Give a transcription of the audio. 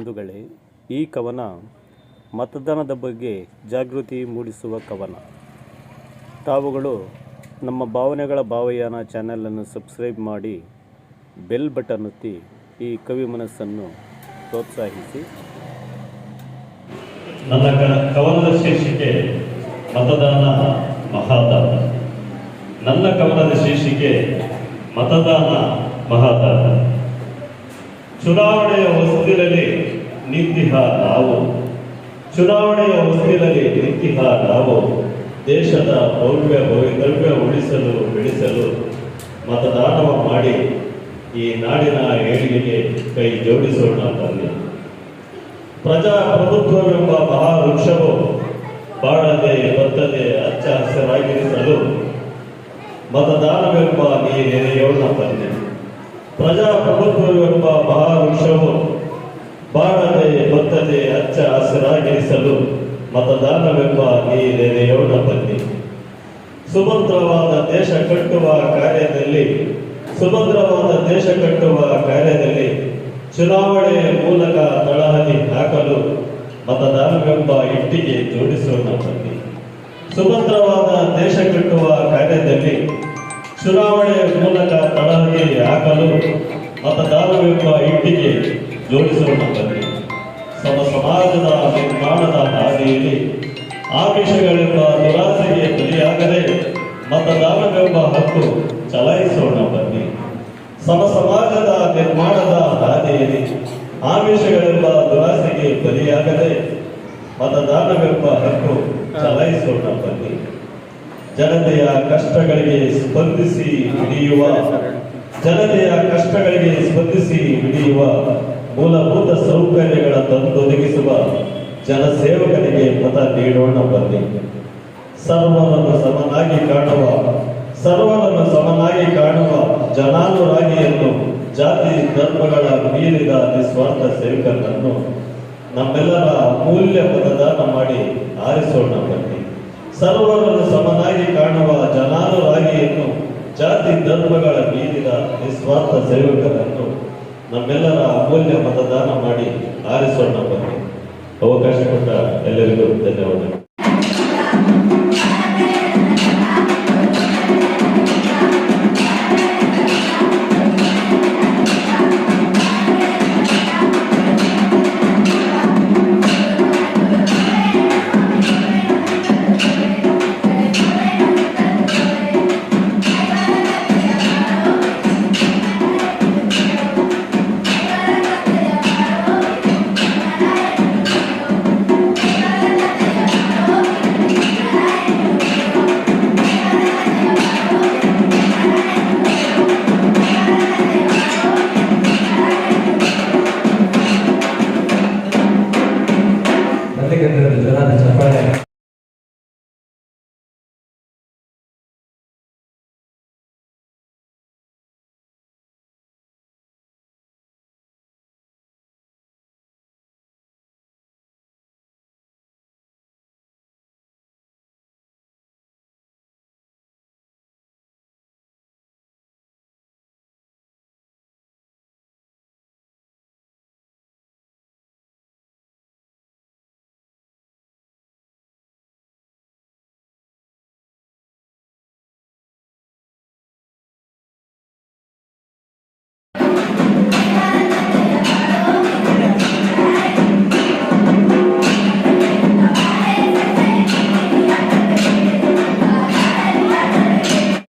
ಬಂಧುಗಳೇ, ಈ ಕವನ ಮತದಾನದ ಬಗ್ಗೆ ಜಾಗೃತಿ ಮೂಡಿಸುವ ಕವನ. ತಾವುಗಳು ನಮ್ಮ ಭಾವನೆಗಳ ಭಾವಯಾನ ಚಾನೆಲನ್ನು ಸಬ್ಸ್ಕ್ರೈಬ್ ಮಾಡಿ ಬೆಲ್ ಬಟನ್ ಒತ್ತಿ ಈ ಕವಿ ಮನಸ್ಸನ್ನು ಪ್ರೋತ್ಸಾಹಿಸಿ. ನನ್ನ ಕವನದ ಶೀರ್ಷಿಕೆ ಮತದಾನ ಮಹಾದಾನ ನನ್ನ ಕವನದ ಶೀರ್ಷಿಕೆ ಮತದಾನ ಮಹಾದಾನ ಚುನಾವಣೆಯ ಹೊಸ್ತಿಲಲ್ಲಿ ನಿಂತಿಹ ನಾವು. ಚುನಾವಣೆಯ ಹೊಸ್ತಿಲಲ್ಲಿ ನಿಂತಿಹ ನಾವು. ದೇಶದ ಭವ್ಯ ಭವ್ಯ ಉಳಿಸಲು, ಬೆಳೆಸಲು ಮತದಾನವ ಮಾಡಿ ಈ ನಾಡಿನ ಏಳಿಗೆಗೆ ಕೈ ಜೋಡಿಸೋಣ ಬನ್ನಿ. ಪ್ರಜಾಪ್ರಭುತ್ವವೆಂಬ ಮಹಾವೃಕ್ಷವು ಬಾಳದೆ ಬತ್ತದೆ ಅಚ್ಚ ಹಸಿರಾಗಿರಿಸಲು ಮತದಾನವೆಂಬ ನೀರೆರೆಯೋಣ ಬನ್ನಿ. ಪ್ರಜಾಪ್ರಭುತ್ವವೆಂಬ ಮಹಾವೃಕ್ಷವು ಸುಭದ್ರವಾದ ದೇಶ ಕಟ್ಟುವ ಕಾರ್ಯದಲ್ಲಿ, ಸುಭದ್ರವಾದ ದೇಶ ಕಟ್ಟುವ ಕಾರ್ಯದಲ್ಲಿ ಚುನಾವಣೆಯ ಮೂಲಕ ತಳಹದಿ ಹಾಕಲು ಮತದಾರರೆಂಬ ಇಟ್ಟಿಗೆ ಜೋಡಿಸೋಣ ಬನ್ನಿ ಸುಭದ್ರವಾದ ದೇಶ ಕಟ್ಟುವ ಕಾರ್ಯದಲ್ಲಿ ಚುನಾವಣೆಯ ಮೂಲಕ ತಳಹದಿ ಹಾಕಲು ಮತದಾರರೆಂಬ ಇಟ್ಟಿಗೆ ಜೋಡಿಸೋಣ ಬನ್ನಿ ಸಮ ಸಮಾಜದ ನಿರ್ಮಾಣದ ಹಾದಿಯಲ್ಲಿ ಆಮಿಷಗಳೆಂಬ ದುರಾಸೆಗೆ ಬಲಿಯಾಗದೆ ಮತದಾನವೆಂಬ ಹಕ್ಕು ಚಲಾಯಿಸೋಣ ಬನ್ನಿ. ಸಮ ಸಮಾಜದ ನಿರ್ಮಾಣದ ಹಾದಿಯಲ್ಲಿ ಆಮಿಷಗಳೆಂಬ ದುರಾಸೆಗೆ ಬಲಿಯಾಗದೆ ಮತದಾನವೆಂಬ ಹಕ್ಕು ಚಲಾಯಿಸೋಣ ಬನ್ನಿ. ಜನತೆಯ ಕಷ್ಟಗಳಿಗೆ ಸ್ಪಂದಿಸಿ ಹಿಡಿಯುವ, ಜನತೆಯ ಕಷ್ಟಗಳಿಗೆ ಸ್ಪಂದಿಸಿ ಹಿಡಿಯುವ ಮೂಲಭೂತ ಸೌಕರ್ಯಗಳ ತಂದೊದಗಿಸುವ ಜನಸೇವಕನಿಗೆ ಮತ ನೀಡೋಣ ಬನ್ನಿ. ಸರ್ವರನ್ನು ಸಮನಾಗಿ ಕಾಣುವ, ಸರ್ವರನ್ನು ಸಮನಾಗಿ ಕಾಣುವ ಜನಾನುರಾಗಿಯನ್ನು, ಜಾತಿ ಧರ್ಮಗಳ ಮೀರಿದ ನಿಸ್ವಾರ್ಥ ಸೇವಕರನ್ನು ನಮ್ಮೆಲ್ಲರ ಅಮೂಲ್ಯ ಮತದಾನ ಮಾಡಿ ಆರಿಸೋಣ ಬನ್ನಿ. ಸರ್ವರನ್ನು ಸಮನಾಗಿ ಕಾಣುವ ಜನಾನುರಾಗಿಯನ್ನು, ಜಾತಿ ಧರ್ಮಗಳ ಮೀರಿದ ನಿಸ್ವಾರ್ಥ ಸೇವಕರನ್ನು ನಮ್ಮೆಲ್ಲರ ಅಮೂಲ್ಯ ಮತದಾನ ಮಾಡಿ ಆರಿಸೋಣ ಬನ್ನಿ. ಅವಕಾಶ ಕೊಟ್ಟ ಎಲ್ಲರಿಗೂ ಧನ್ಯವಾದಗಳು.